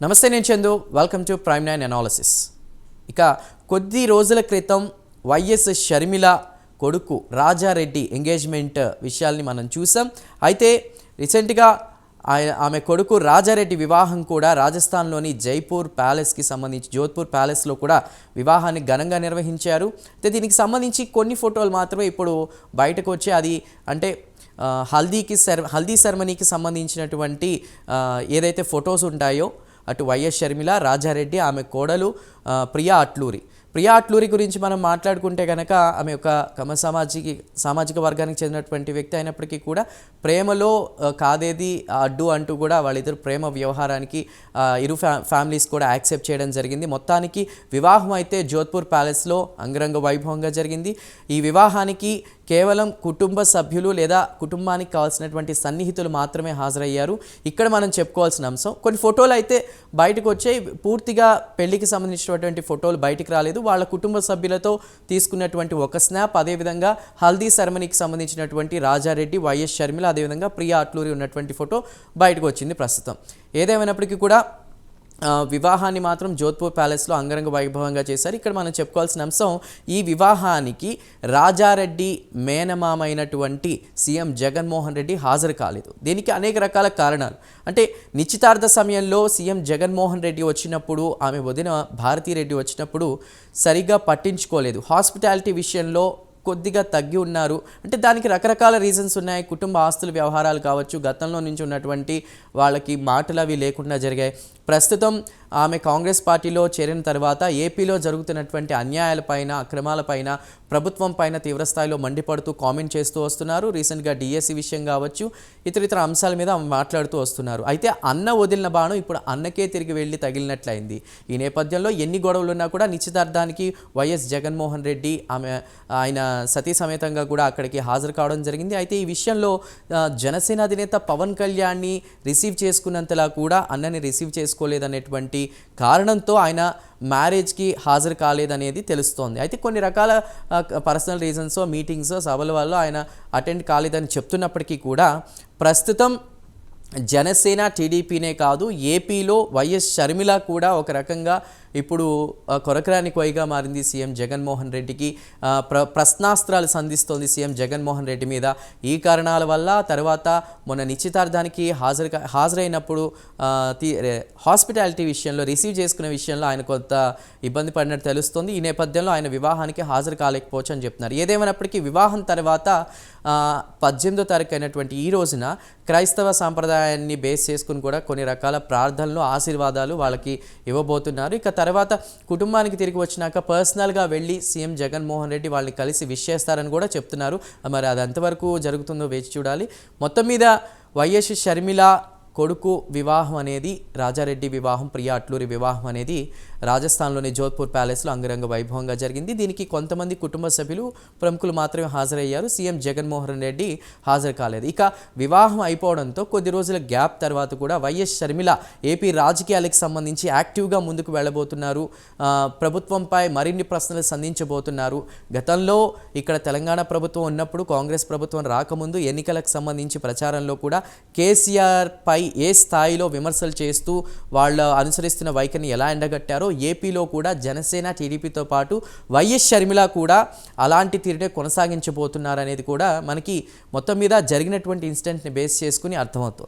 నమస్తే నేను Chandu. Welcome to prime nine analysis ఇక కొద్ది రోజుల క్రితం వైఎస్ షర్మిల కొడుకు రాజారెడ్డి ఎంగేజ్మెంట్ విషయాల్ని మనం చూసాం. అయితే రీసెంట్గా ఆయన ఆమె కొడుకు రాజారెడ్డి వివాహం కూడా రాజస్థాన్లోని జైపూర్ ప్యాలెస్కి సంబంధించి జోధ్పూర్ ప్యాలెస్లో కూడా వివాహాన్ని ఘనంగా నిర్వహించారు. అయితే దీనికి సంబంధించి కొన్ని ఫోటోలు మాత్రమే ఇప్పుడు బయటకు వచ్చి అది అంటే హల్దీకి సెర్ హల్దీ సెరమనీకి సంబంధించినటువంటి ఏదైతే ఫొటోస్ ఉంటాయో అటు వైఎస్ షర్మిల రాజారెడ్డి ఆమె కోడలు ప్రియా అట్లూరి. ప్రియా అట్లూరి గురించి మనం మాట్లాడుకుంటే కనుక ఆమె ఒక కమ సామాజిక సామాజిక వర్గానికి చెందినటువంటి వ్యక్తి అయినప్పటికీ కూడా ప్రేమలో కాదేది అడ్డు అంటూ కూడా వాళ్ళిద్దరు ప్రేమ వ్యవహారానికి ఇరు ఫ్యా ఫ్యామిలీస్ కూడా యాక్సెప్ట్ చేయడం జరిగింది. మొత్తానికి వివాహం అయితే జోధ్పూర్ ప్యాలెస్లో అంగరంగ వైభవంగా జరిగింది. ఈ వివాహానికి కేవలం కుటుంబ సభ్యులు లేదా కుటుంబానికి కావాల్సినటువంటి సన్నిహితులు మాత్రమే హాజరయ్యారు. ఇక్కడ మనం చెప్పుకోవాల్సిన అంశం కొన్ని ఫోటోలు అయితే బయటకు వచ్చాయి. పూర్తిగా పెళ్ళికి సంబంధించినటువంటి ఫోటోలు బయటికి రాలేదు. వాళ్ళ కుటుంబ సభ్యులతో తీసుకున్నటువంటి ఒక స్నాప్. అదేవిధంగా హల్దీ సెరమనీకి సంబంధించినటువంటి రాజారెడ్డి వైఎస్ షర్మిల అదేవిధంగా ప్రియా అట్లూరి ఉన్నటువంటి ఫోటో బయటకు వచ్చింది ప్రస్తుతం. ఏదేమైనప్పటికీ కూడా వివాహాన్ని మాత్రం జోధ్పూర్ ప్యాలెస్లో అంగరంగ వైభవంగా చేశారు. ఇక్కడ మనం చెప్పుకోవాల్సిన అంశం ఈ వివాహానికి రాజారెడ్డి మేనమామైనటువంటి సీఎం జగన్మోహన్ రెడ్డి హాజరు కాలేదు. దీనికి అనేక రకాల కారణాలు. అంటే నిశ్చితార్థ సమయంలో సీఎం జగన్మోహన్ రెడ్డి వచ్చినప్పుడు ఆమె వదిన భారతీరెడ్డి వచ్చినప్పుడు సరిగ్గా పట్టించుకోలేదు. హాస్పిటాలిటీ విషయంలో కొద్దిగా తగ్గి ఉన్నారు. అంటే దానికి రకరకాల రీజన్స్ ఉన్నాయి. కుటుంబ ఆస్తుల వ్యవహారాలు కావచ్చు గతంలో నుంచి ఉన్నటువంటి వాళ్ళకి మాటలు అవి లేకుండా జరిగాయి. ప్రస్తుతం ఆమె కాంగ్రెస్ పార్టీలో చేరిన తర్వాత ఏపీలో జరుగుతున్నటువంటి అన్యాయాలపైన అక్రమాలపైన ప్రభుత్వం పైన తీవ్రస్థాయిలో మండిపడుతూ కామెంట్ చేస్తూ వస్తున్నారు. రీసెంట్గా డిఎస్సి విషయం కావచ్చు ఇతర ఇతర అంశాల మీద ఆమె మాట్లాడుతూ వస్తున్నారు. అయితే అన్న వదిలిన బాణం ఇప్పుడు అన్నకే తిరిగి వెళ్ళి తగిలినట్లయింది. ఈ నేపథ్యంలో ఎన్ని గొడవలు ఉన్నా కూడా నిశ్చితార్థానికి వైఎస్ జగన్మోహన్ రెడ్డి ఆమె ఆయన సతీ సమేతంగా కూడా అక్కడికి హాజరు కావడం జరిగింది. అయితే ఈ విషయంలో జనసేన అధినేత పవన్ కళ్యాణ్ని రిసీవ్ చేసుకున్నంతలా కూడా అన్నని రిసీవ్ చేసుకోలేదనేటువంటి కారణంతో ఆయన మ్యారేజ్కి హాజరు కాలేదనేది తెలుస్తోంది. అయితే కొన్ని రకాల పర్సనల్ రీజన్స్ మీటింగ్స్ సభల వల్ల ఆయన అటెండ్ కాలేదని చెప్తున్నప్పటికీ కూడా ప్రస్తుతం జనసేన టీడీపీనే కాదు ఏపీలో వైఎస్ షర్మిల కూడా ఒక రకంగా ఇప్పుడు కొరకరాని కొయ్యగా మారింది సీఎం జగన్మోహన్ రెడ్డికి. ప్ర ప్రశ్నాస్త్రాలు సంధిస్తోంది సీఎం జగన్మోహన్ రెడ్డి మీద. ఈ కారణాల వల్ల తర్వాత మొన్న నిశ్చితార్థానికి హాజరు హాజరైనప్పుడు హాస్పిటాలిటీ విషయంలో రిసీవ్ చేసుకునే విషయంలో ఆయన కొంత ఇబ్బంది పడినట్టు తెలుస్తుంది. ఈ నేపథ్యంలో ఆయన వివాహానికి హాజరు కాలేకపోవచ్చు అని చెప్తున్నారు. ఏదేమైనప్పటికీ వివాహం తర్వాత పద్దెనిమిదో తారీఖు అయినటువంటి ఈ రోజున క్రైస్తవ సాంప్రదాయాన్ని బేస్ చేసుకుని కూడా కొన్ని రకాల ప్రార్థనలు ఆశీర్వాదాలు వాళ్ళకి ఇవ్వబోతున్నారు. ఇక తర్వాత కుటుంబానికి తిరిగి వచ్చినాక పర్సనల్గా వెళ్ళి సీఎం జగన్మోహన్ రెడ్డి వాళ్ళని కలిసి విష్ చేస్తారని కూడా చెప్తున్నారు. మరి అది ఎంతవరకు జరుగుతుందో వేచి చూడాలి. మొత్తం మీద వైఎస్ షర్మిల కొడుకు వివాహం అనేది రాజారెడ్డి వివాహం ప్రియా అట్లూరి వివాహం అనేది రాజస్థాన్లోని జోధ్పూర్ ప్యాలెస్లో అంగరంగ వైభవంగా జరిగింది. దీనికి కొంతమంది కుటుంబ సభ్యులు ప్రముఖులు మాత్రమే హాజరయ్యారు. సీఎం జగన్మోహన్ రెడ్డి హాజరు కాలేదు. ఇక వివాహం అయిపోవడంతో కొద్ది రోజుల గ్యాప్ తర్వాత కూడా వైఎస్ షర్మిల ఏపీ రాజకీయాలకు సంబంధించి యాక్టివ్గా ముందుకు వెళ్ళబోతున్నారు. ప్రభుత్వంపై మరిన్ని ప్రశ్నలు సంధించబోతున్నారు. గతంలో ఇక్కడ తెలంగాణ ప్రభుత్వం ఉన్నప్పుడు కాంగ్రెస్ ప్రభుత్వం రాకముందు ఎన్నికలకు సంబంధించి ప్రచారంలో కూడా కేసీఆర్ పై ఏ స్థాయిలో విమర్శలు చేస్తూ వాళ్ళు అనుసరిస్తున్న వైఖరిని ఎలా ఎండగట్టారో ఏపీలో కూడా జనసేన టీడీపీతో పాటు వైఎస్ షర్మిల కూడా అలాంటి తీరునే కొనసాగించబోతున్నారనేది కూడా మనకి మొత్తం మీద జరిగినటువంటి ఇన్సిడెంట్ని బేస్ చేసుకుని అర్థమవుతుంది.